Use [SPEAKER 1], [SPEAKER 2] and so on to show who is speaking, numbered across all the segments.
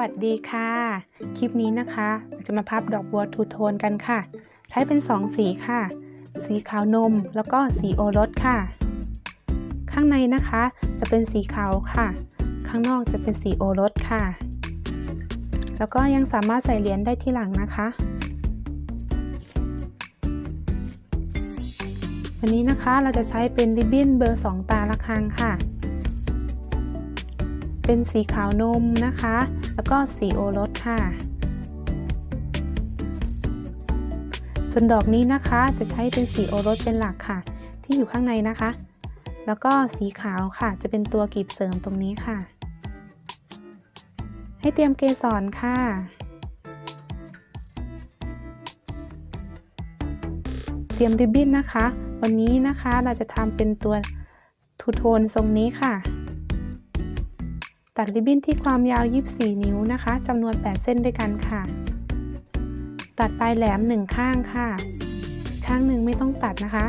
[SPEAKER 1] วัสดีค่ะ คลิปนี้นะคะเราจะมาพับดอกบัวทูโทนกันค่ะ ใช้เป็น 2 สีค่ะ สีขาวนมแล้วก็สีโอรสค่ะ ข้างในนะคะจะเป็นสีขาวค่ะ ข้างนอกจะเป็นสีโอรสค่ะ แล้วก็ยังสามารถใส่เหรียญได้ที่หลังนะคะ วันนี้นะคะเราจะใช้เป็นริบบิ้นเบอร์ 2 ตาละครังค่ะเป็นสีขาวนมนะคะ แล้วก็สีโอรสค่ะ ส่วนดอกนี้นะคะจะใช้เป็นสีโอรสเป็นหลักค่ะ ที่อยู่ข้างในนะคะ แล้วก็สีขาวค่ะ จะเป็นตัวกลีบเสริมตรงนี้ค่ะ ให้เตรียมเกสรค่ะเตรียมริบบิ้นนะคะ วันนี้นะคะเราจะทำเป็นตัวทูโทนทรงนี้ค่ะ ตัดริบบิ้นที่ความยาว 24 นิ้วนะคะจำนวน 8 เส้นด้วยกันค่ะ ตัดปลายแหลมหนึ่งข้างค่ะ ข้างหนึ่งไม่ต้องตัดนะคะ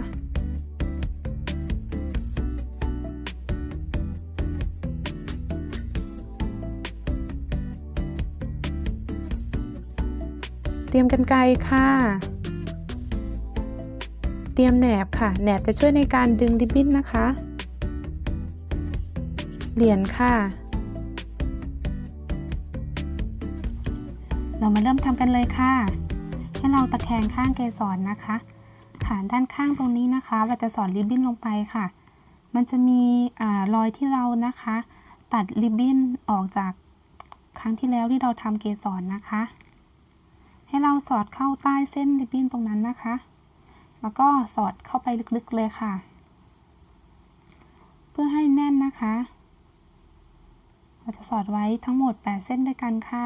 [SPEAKER 1] เตรียมกันไกรค่ะ เตรียมแหนบค่ะ แหนบจะช่วยในการดึงริบบิ้นนะคะ เหรียญค่ะ เรามาเริ่มทำกันเลยค่ะ ให้เราตะแคงข้างเกสรนะคะ ขานด้านข้างตรงนี้นะคะ เราจะสอดริบบิ้นลงไปค่ะ มันจะมีอรอยที่เรานะคะ ตัดริบบิ้นออกจากครั้งที่แล้วที่เราทำเกสรนะคะ ให้เราสอดเข้าใต้เส้นริบบิ้นตรงนั้นนะคะ แล้วก็สอดเข้าไปลึกๆเลยค่ะ เพื่อให้แน่นนะคะ เราจะสอดไว้ทั้งหมด 8 เส้นด้วยกันค่ะ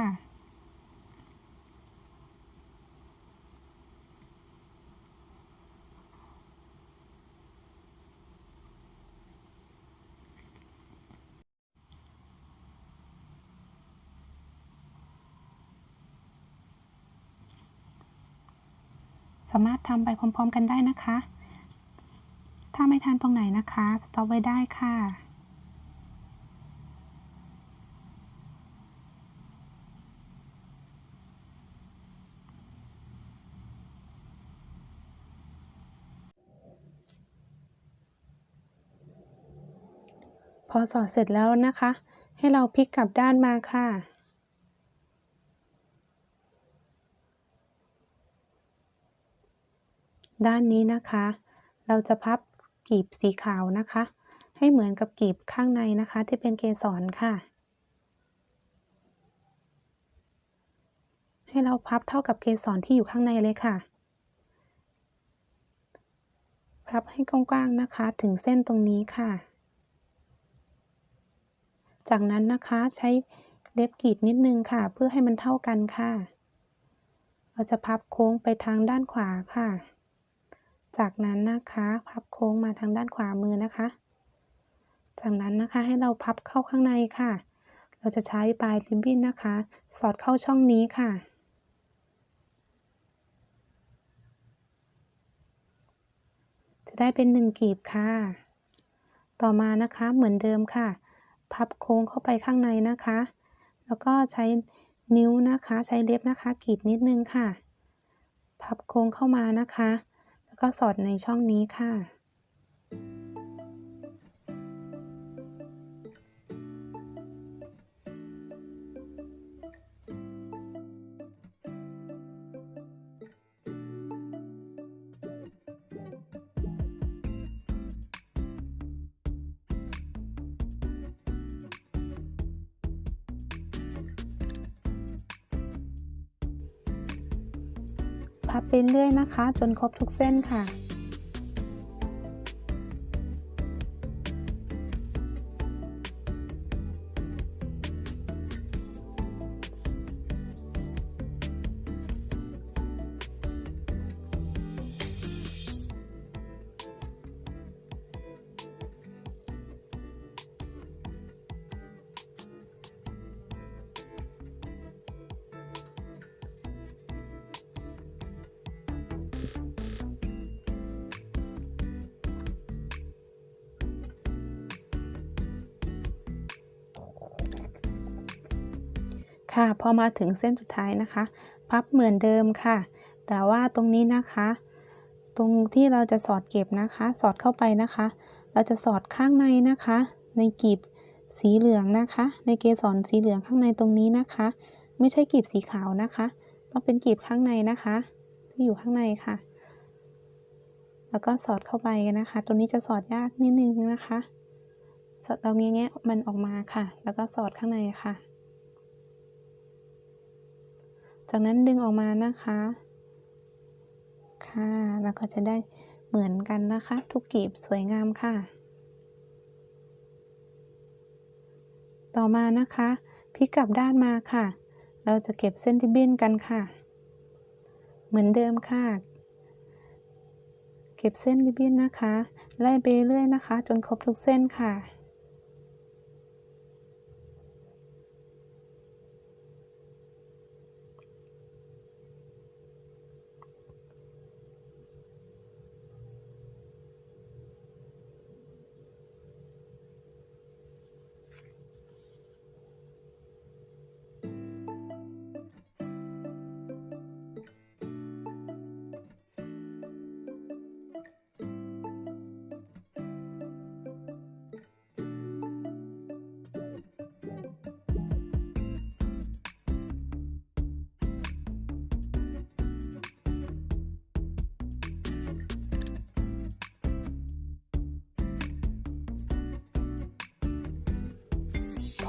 [SPEAKER 1] สามารถทำไปพร้อม ๆ กันได้นะคะ ถ้าไม่ทันตรงไหนนะคะ สต็อปไว้ได้ค่ะ พอสอดเสร็จแล้วนะคะ ให้เราพลิกกลับด้านมาค่ะ ด้านนี้นะคะ เราจะพับกลีบสีขาวนะคะ ให้เหมือนกับกลีบข้างในนะคะ ที่เป็นเกสรค่ะ ให้เราพับเท่ากับเกสรที่อยู่ข้างในเลยค่ะ พับให้กว้างๆนะคะถึงเส้นตรงนี้ค่ะ จากนั้นนะคะใช้เล็บกรีดนิดนึงค่ะ เพื่อให้มันเท่ากันค่ะ เราจะพับโค้งไปทางด้านขวาค่ะ จากนั้นนะคะพับโค้งมาทางด้านขวามือนะคะ จากนั้นนะคะให้เราพับเข้าข้างในค่ะ เราจะใช้ปลายริบบิ้นนะคะ สอดเข้าช่องนี้ค่ะ จะได้เป็นหนึ่งกลีบค่ะ ต่อมานะคะเหมือนเดิมค่ะ พับโค้งเข้าไปข้างในนะคะ แล้วก็ใช้นิ้วนะคะ ใช้เล็บนะคะกรีดนิดนึงค่ะ พับโค้งเข้ามานะคะ ก็สอดในช่องนี้ค่ะ พับไปเรื่อยนะคะ จนครบทุกเส้นค่ะ ค่ะพอมาถึงเส้นสุดท้ายนะคะ พับเหมือนเดิมค่ะ แต่ว่าตรงนี้นะคะ ตรงที่เราจะสอดเก็บนะคะ สอดเข้าไปนะคะ เราจะสอดข้างในนะคะ ในกลีบสีเหลืองนะคะ ในเกสรสีเหลืองข้างในตรงนี้นะคะ ไม่ใช่กลีบสีขาวนะคะ ต้องเป็นกลีบข้างในนะคะ ที่อยู่ข้างในค่ะ แล้วก็สอดเข้าไปนะคะ ตัวนี้จะสอดยากนิดนึงนะคะ สอดเราแงะๆมันออกมาค่ะ แล้วก็สอดข้างในค่ะ จากนั้นดึงออกมานะคะ ค่ะแล้วก็จะได้เหมือนกันนะคะ ทุกกลีบสวยงามค่ะ ต่อมานะคะพลิกกลับด้านมาค่ะ เราจะเก็บเส้นที่บิ้นกันค่ะ เหมือนเดิมค่ะ เก็บเส้นริบบิ้นนะคะ ไล่ไปเรื่อยนะคะ จนครบทุกเส้นค่ะ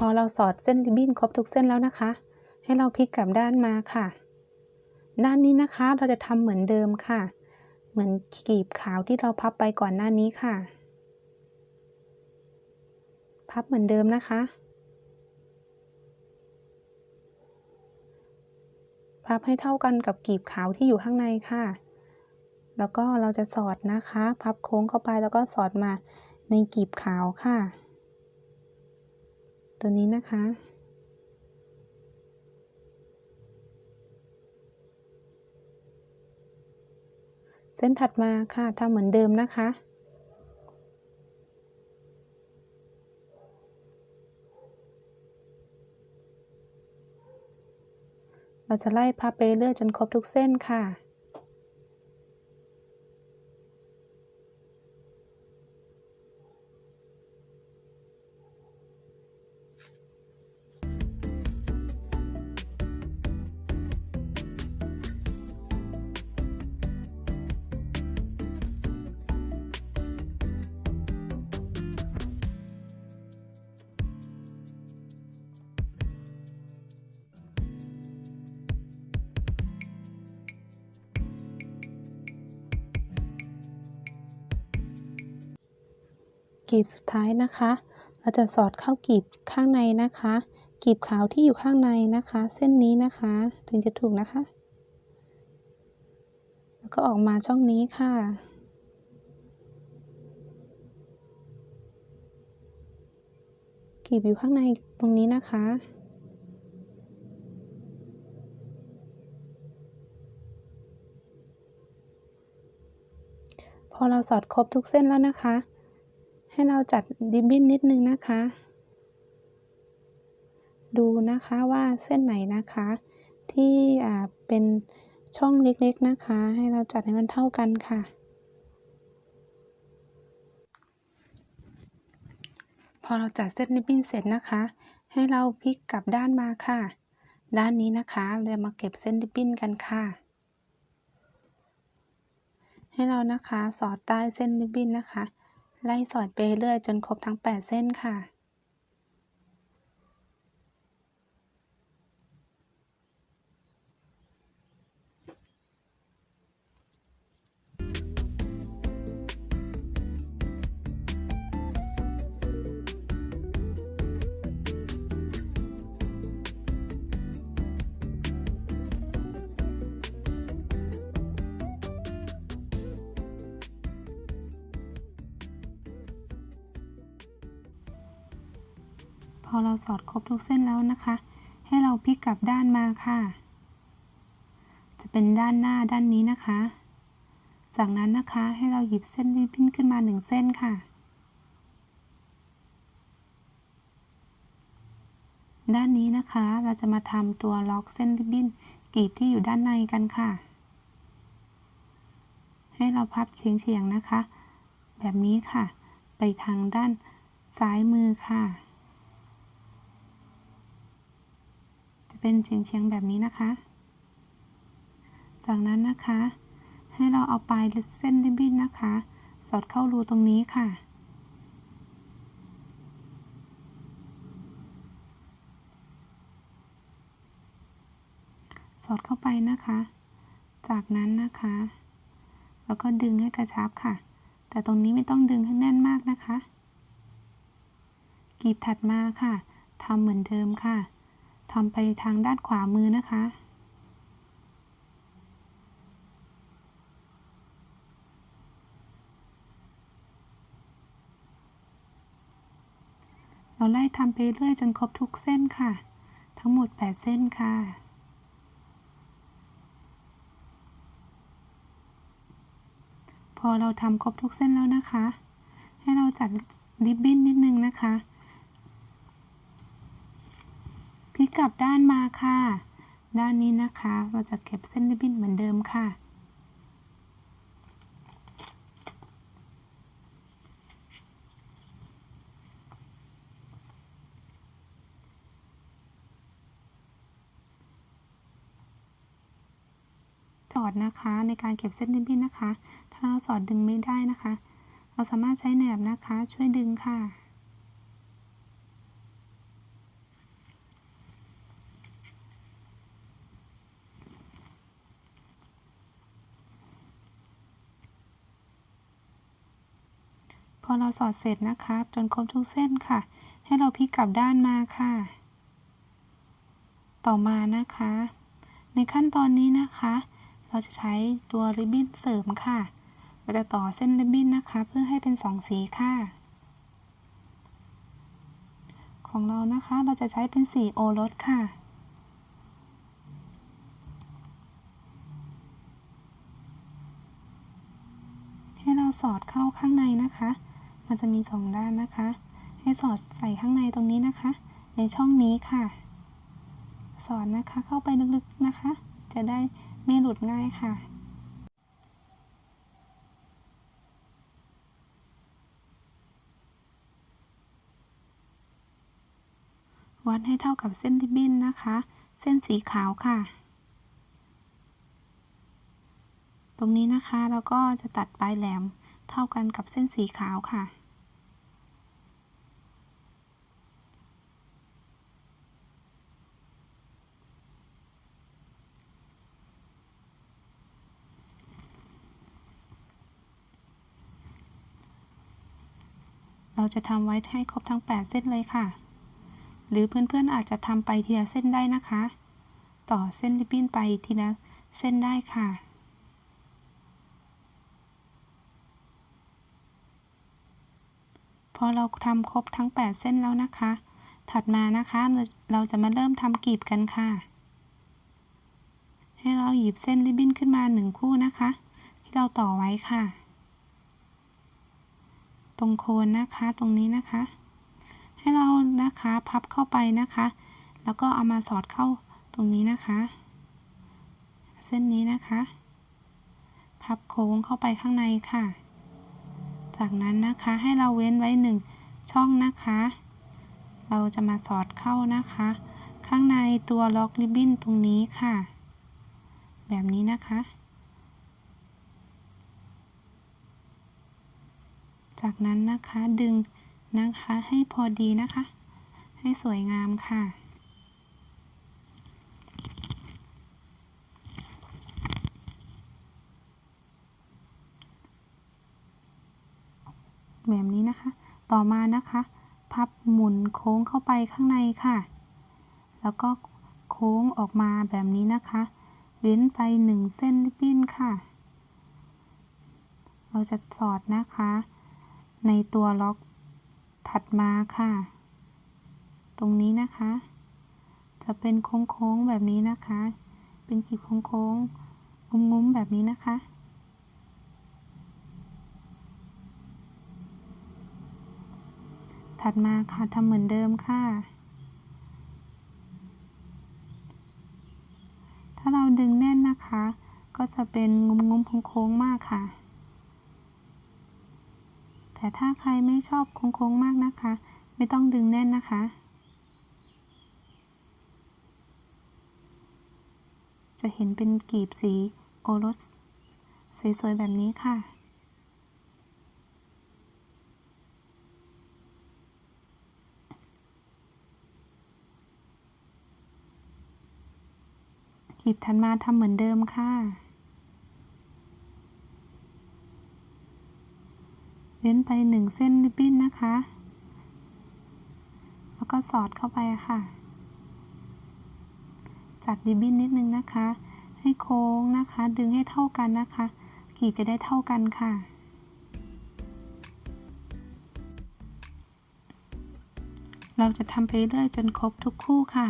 [SPEAKER 1] อเราสอดเส้นริบบิ้นครบทุกเส้นแล้วนะคะ ให้เราพลิกกลับด้านมาค่ะ ด้านนี้นะคะเราจะทำเหมือนเดิมค่ะ เหมือนกลีบขาวที่เราพับไปก่อนหน้านี้ค่ะ พับเหมือนเดิมนะคะ พับให้เท่ากันกับกลีบขาวที่อยู่ข้างในค่ะ แล้วก็เราจะสอดนะคะ พับโค้งเข้าไปแล้วก็สอดมาในกลีบขาวค่ะ ตัวนี้นะคะ เส้นถัดมาค่ะทำเหมือนเดิมนะคะ เราจะไล่พับไปเรื่อยจนครบทุกเส้นค่ะ กลีบสุดท้ายนะคะ เราจะสอดเข้ากลีบข้างในนะคะ กลีบขาวที่อยู่ข้างในนะคะ เส้นนี้นะคะ ถึงจะถูกนะคะ แล้วก็ออกมาช่องนี้ค่ะกลีบอยู่ข้างในตรงนี้นะคะพอเราสอดครบทุกเส้นแล้วนะคะ ให้เราจัดริบบิ้นนิดนึงนะคะ ดูนะคะว่าเส้นไหนนะคะ ที่เป็นช่องเล็กๆนะคะ ให้เราจัดให้มันเท่ากันค่ะ พอเราจัดเส้นริบบิ้นเสร็จนะคะ ให้เราพลิกกลับด้านมาค่ะ ด้านนี้นะคะเรามาเก็บเส้นริบบิ้นกันค่ะให้เรานะคะสอดใต้เส้นริบบิ้นนะคะ ไล่สอดไปเรื่อยจนครบทั้ง 8 เส้นค่ะ อเราสอดครบทุกเส้นแล้วนะคะ ให้เราพลิกกลับด้านมาค่ะ จะเป็นด้านหน้าด้านนี้นะคะ จากนั้นนะคะให้เราหยิบเส้นริบบิ้นขึ้นมาหนึ่งเส้นค่ะ ด้านนี้นะคะเราจะมาทำตัวล็อกเส้นริบบิ้นกลีบที่อยู่ด้านในกันค่ะ ให้เราพับเฉียงๆนะคะ แบบนี้ค่ะ ไปทางด้านซ้ายมือค่ะ จะ เป็นเฉียงๆแบบนี้นะคะ จากนั้นนะคะ ให้เราเอาปลายเส้นริบบิ้นนะคะ สอดเข้ารูตรงนี้ค่ะ สอดเข้าไปนะคะ จากนั้นนะคะ แล้วก็ดึงให้กระชับค่ะ แต่ตรงนี้ไม่ต้องดึงให้แน่นมากนะคะ กีบถัดมาค่ะทำเหมือนเดิมค่ะ ทำไปทางด้านขวามือนะคะ เราไล่ทำไปเรื่อยจนครบทุกเส้นค่ะ ทั้งหมด 8 เส้นค่ะพอเราทำครบทุกเส้นแล้วนะคะ ให้เราจัดริบบิ้นนิดนึงนะคะพลิ กกลับด้านมาค่ะ ด้านนี้นะคะเราจะเก็บเส้นริบบิ้นเหมือนเดิมค่ะ สอดนะคะในการเก็บเส้นริบบิ้นนะคะ ถ้าเราสอดดึงไม่ได้นะคะ เราสามารถใช้แหนบนะคะช่วยดึงค่ะ อเราสอดเสร็จนะคะ จนครบทุกเส้นค่ะ ให้เราพลิกกลับด้านมาค่ะ ต่อมานะคะ ในขั้นตอนนี้นะคะ เราจะใช้ตัวริบบิ้นเสริมค่ะเราจะต่อเส้นริบบิ้นนะคะ เพื่อให้เป็นสองสีค่ะ ของเรานะคะเราจะใช้เป็นสีโอรสค่ะให้เราสอดเข้าข้างในนะคะ มันจะมีสองด้านนะคะ ให้สอดใส่ข้างในตรงนี้นะคะ ในช่องนี้ค่ะ สอดนะคะเข้าไปลึกๆนะคะ จะได้ไม่หลุดง่ายค่ะวัดให้เท่ากับเส้นริบบิ้นนะคะ เส้นสีขาวค่ะ ตรงนี้นะคะเราก็จะตัดปลายแหลมเท่ากันกับเส้นสีขาวค่ะ เราจะทำไว้ให้ครบทั้ง 8 เส้นเลยค่ะ หรือเพื่อนๆอาจจะทำไปทีละเส้นได้นะคะ ต่อเส้นริบบิ้นไปทีละเส้นได้ค่ะพอเราทำครบทั้ง 8 เส้นแล้วนะคะ ถัดมานะคะ เราจะมาเริ่มทำกลีบกันค่ะ ให้เราหยิบเส้นริบบิ้นขึ้นมาหนึ่งคู่นะคะ ที่เราต่อไว้ค่ะ ตรงโคนนะคะตรงนี้นะคะ ให้เรานะคะพับเข้าไปนะคะ แล้วก็เอามาสอดเข้าตรงนี้นะคะ เส้นนี้นะคะ พับโค้งเข้าไปข้างในค่ะ จากนั้นนะคะให้เราเว้นไว้หนึ่งช่องนะคะ เราจะมาสอดเข้านะคะ ข้างในตัวล็อกริบบิ้นตรงนี้ค่ะ แบบนี้นะคะ จากนั้นนะคะดึงนะคะให้พอดีนะคะ ให้สวยงามค่ะ แบบนี้นะคะ ต่อมานะคะ พับหมุนโค้งเข้าไปข้างในค่ะ แล้วก็โค้งออกมาแบบนี้นะคะ เว้นไปหนึ่งเส้นริบบิ้นค่ะ เราจะสอดนะคะ ในตัวล็อกถัดมาค่ะ ตรงนี้นะคะ จะเป็นโค้งๆแบบนี้นะคะ เป็นขีดโค้งๆงุ้มๆแบบนี้นะคะ ถัดมาค่ะทำเหมือนเดิมค่ะ ถ้าเราดึงแน่นนะคะ ก็จะเป็นงุ้มๆโค้งๆมากค่ะ แต่ถ้าใครไม่ชอบโค้งๆมากนะคะ ไม่ต้องดึงแน่นนะคะ จะเห็นเป็นกีบสีโอรส สวยๆ แบบนี้ค่ะ กีบถัดมาทำเหมือนเดิมค่ะ เว้นไปหนึ่งเส้นริบบิ้นนะคะ แล้วก็สอดเข้าไปค่ะ จัดริบบิ้นนิดนึงนะคะ ให้โค้งนะคะ ดึงให้เท่ากันนะคะ กีบจะได้เท่ากันค่ะเราจะทำไปเรื่อยจนครบทุกคู่ค่ะ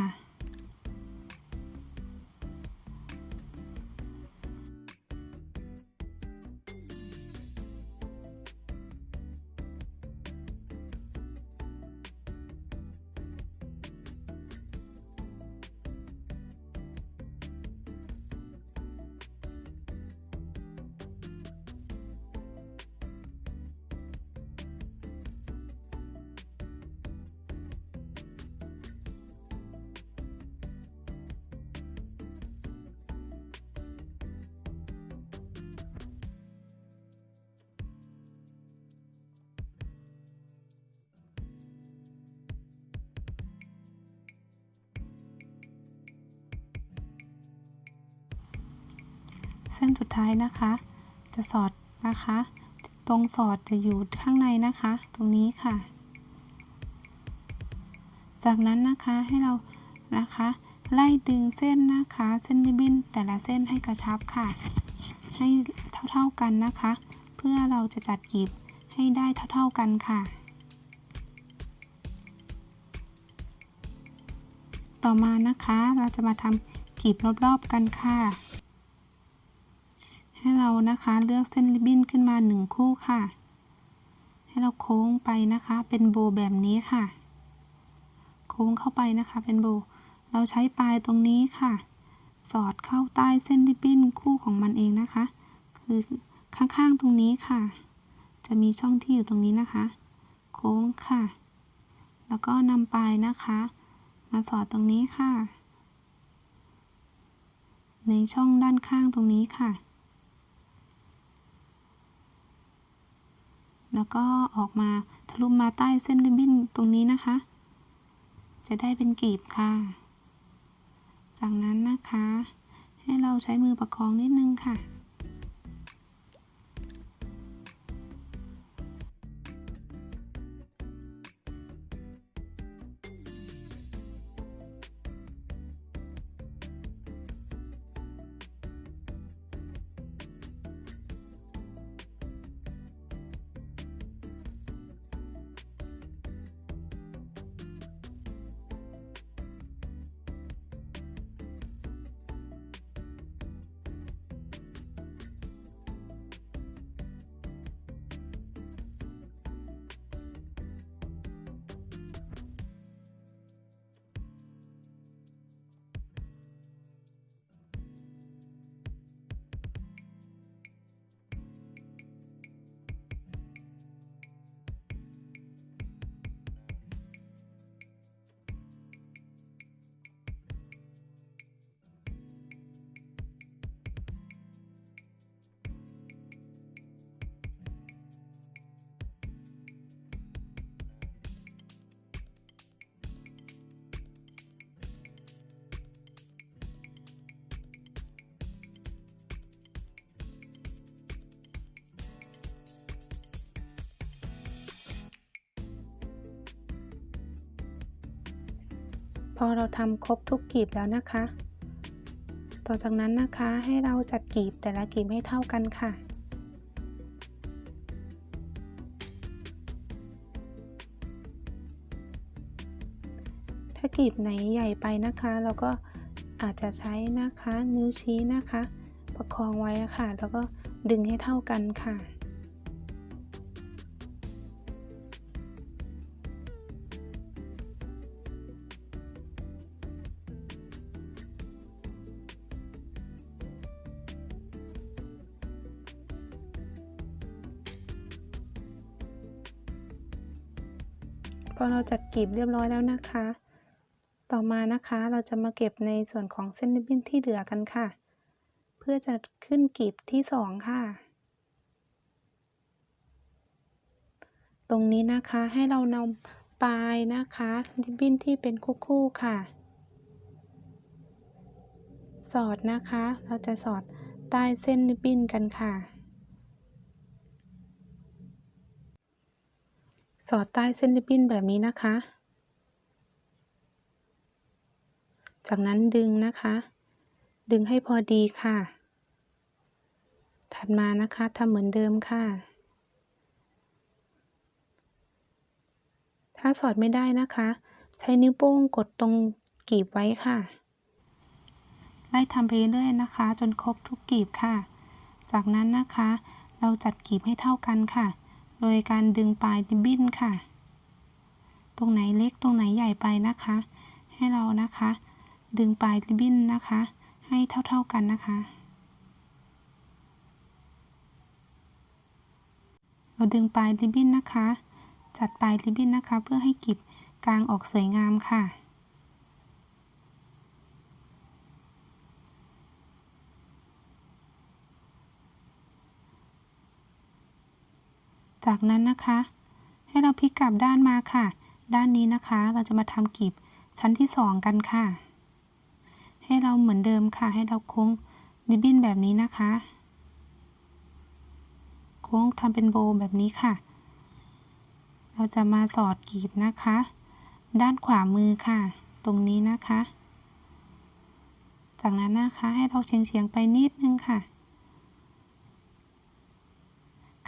[SPEAKER 1] เส้นสุดท้ายนะคะ จะสอดนะคะ ตรงสอดจะอยู่ข้างในนะคะ ตรงนี้ค่ะ จากนั้นนะคะให้เรานะคะ ไล่ดึงเส้นนะคะ เส้นริบบิ้นแต่ละเส้นให้กระชับค่ะ ให้เท่าๆกันนะคะ เพื่อเราจะจัดกีบให้ได้เท่าๆกันค่ะ ต่อมานะคะเราจะมาทำกีบรอบๆกันค่ะ เรานะคะเลือกเส้นริบบิ้นขึ้นมาหนึ่งคู่ค่ะ ให้เราโค้งไปนะคะ เป็นโบแบบนี้ค่ะ โค้งเข้าไปนะคะ เป็นโบ เราใช้ปลายตรงนี้ค่ะ สอดเข้าใต้เส้นริบบิ้นคู่ของมันเองนะคะ คือข้างๆตรงนี้ค่ะ จะมีช่องที่อยู่ตรงนี้นะคะ โค้งค่ะ แล้วก็นำปลายนะคะ มาสอดตรงนี้ค่ะ ในช่องด้านข้างตรงนี้ค่ะ แล้วก็ออกมาทะลุมาใต้เส้นริบบิ้นตรงนี้นะคะ จะได้เป็นกีบค่ะ จากนั้นนะคะ ให้เราใช้มือประคองนิดนึงค่ะ อเราทำครบทุกกีบแล้วนะคะ ต่อจากนั้นนะคะให้เราจัดกีบแต่ละกีบให้เท่ากันค่ะถ้ากีบไหนใหญ่ไปนะคะ เราก็อาจจะใช้นะคะนิ้วชี้นะคะ ประคองไว้ค่ะ แล้วก็ดึงให้เท่ากันค่ะ อเราจัดกลีบเรียบร้อยแล้วนะคะ ต่อมานะคะเราจะมาเก็บในส่วนของเส้นริบบิ้นที่เหลือกันค่ะ เพื่อจะขึ้นกลีบที่สองค่ะ ตรงนี้นะคะให้เรานำปลายนะคะริบบิ้นที่เป็นคู่ๆค่ะ สอดนะคะ เราจะสอดใต้เส้นริบบิ้นกันค่ะ ส อดใต้เส้นริบบิ้นแบบนี้นะคะ จากนั้นดึงนะคะ ดึงให้พอดีค่ะ ถัดมานะคะทำเหมือนเดิมค่ะ ถ้าสอดไม่ได้นะคะ ใช้นิ้วโป้งกดตรงกีบไว้ค่ะ ไล่ทำไปเรื่อยนะคะ จนครบทุกกีบค่ะ จากนั้นนะคะ เราจัดกีบให้เท่ากันค่ะ โดยการดึงปลายริบบิ้นค่ะ ตรงไหนเล็กตรงไหนใหญ่ไปนะคะ ให้เรานะคะ ดึงปลายริบบิ้นนะคะ ให้เท่าๆกันนะคะ เราดึงปลายริบบิ้นนะคะ จัดปลายริบบิ้นนะคะ เพื่อให้กีบกลางออกสวยงามค่ะ จากนั้นนะคะ ให้เราพลิกกลับด้านมาค่ะ ด้านนี้นะคะเราจะมาทำกลีบชั้นที่สองกันค่ะ ให้เราเหมือนเดิมค่ะ ให้เราโค้งริบบิ้นแบบนี้นะคะ โค้งทำเป็นโบว์แบบนี้ค่ะ เราจะมาสอดกลีบนะคะ ด้านขวามือค่ะ ตรงนี้นะคะ จากนั้นนะคะให้เราเฉียงเฉียงๆไปนิดนึงค่ะ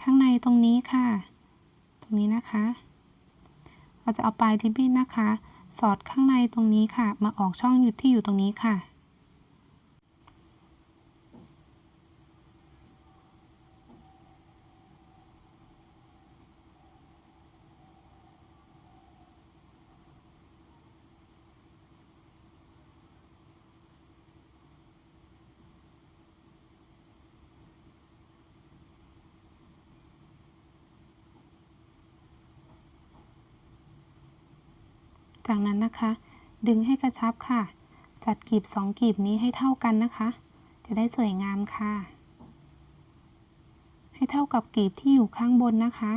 [SPEAKER 1] ข้างในตรงนี้ค่ะ ตรงนี้นะคะ เราจะเอาปลายริบบิ้นนะคะ สอดข้างในตรงนี้ค่ะ มาออกช่องยุดที่อยู่ตรงนี้ค่ะ จากนั้นนะคะ ดึงให้กระชับค่ะ จัดกลีบสองกลีบนี้ให้เท่ากันนะคะ จะได้สวยงามค่ะ ให้เท่ากับกลีบที่อยู่ข้างบนนะคะ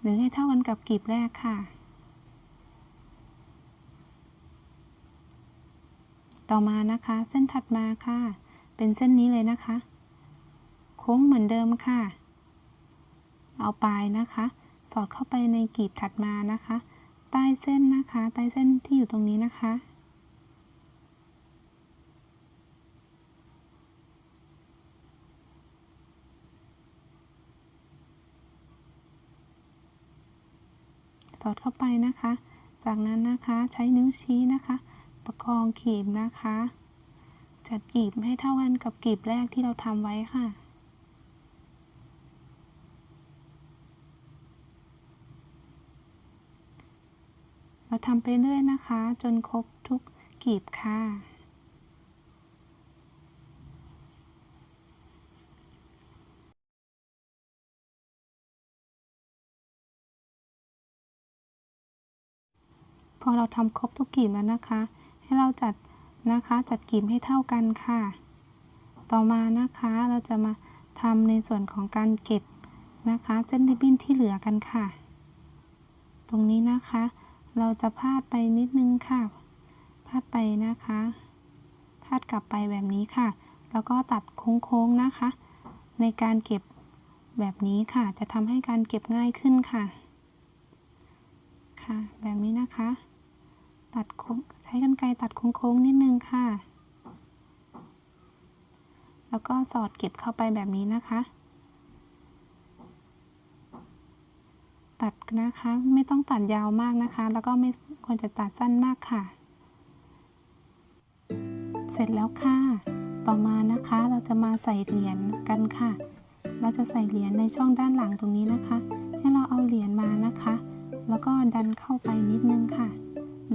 [SPEAKER 1] หรือให้เท่ากันกับกลีบแรกค่ะ ต่อมานะคะเส้นถัดมาค่ะ เป็นเส้นนี้เลยนะคะ โค้งเหมือนเดิมค่ะ เอาปลายนะคะ สอดเข้าไปในกลีบถัดมานะคะ ใต้เส้นนะคะ ใต้เส้นที่อยู่ตรงนี้นะคะ สอดเข้าไปนะคะ จากนั้นนะคะใช้นิ้วชี้นะคะ ประคองขีบนะคะ จัดกลีบให้เท่ากันกับกลีบแรกที่เราทำไว้ค่ะ เรา ทำไปเรื่อยนะคะ จนครบทุกกีบค่ะ พอเราทำครบทุกกีบแล้วนะคะ ให้เราจัดนะคะจัดกีบให้เท่ากันค่ะ ต่อมานะคะเราจะมาทำในส่วนของการเก็บนะคะเส้นริบบิ้นที่เหลือกันค่ะ ตรงนี้นะคะ เราจะพาดไปนิดนึงค่ะ พาดไปนะคะ พาดกลับไปแบบนี้ค่ะ แล้วก็ตัดโค้งๆนะคะ ในการเก็บแบบนี้ค่ะ จะทำให้การเก็บง่ายขึ้นค่ะ ค่ะ แบบนี้นะคะ ตัดโค้งใช้กรรไกรตัดโค้งๆนิดนึงค่ะ แล้วก็สอดเก็บเข้าไปแบบนี้นะคะ ตัดนะคะ ไม่ต้องตัดยาวมากนะคะ แล้วก็ไม่ควรจะตัดสั้นมากค่ะ เสร็จแล้วค่ะ ต่อมานะคะเราจะมาใส่เหรียญกันค่ะ เราจะใส่เหรียญในช่องด้านหลังตรงนี้นะคะ ให้เราเอาเหรียญมานะคะ แล้วก็ดันเข้าไปนิดนึงค่ะ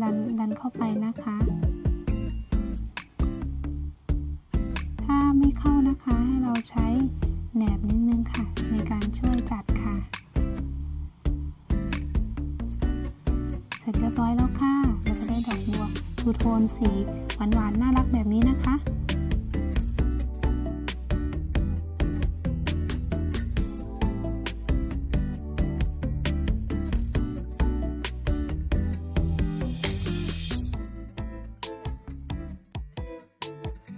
[SPEAKER 1] ดันดันเข้าไปนะคะ ถ้าไม่เข้านะคะให้เราใช้แหนบนิดนึงค่ะ ในการช่วยจัดค่ะ เสร็จเรียบร้อยแล้วค่ะ เราจะได้ดอกบัวดูโทนสีหวานๆ น่ารักแบบนี้นะคะ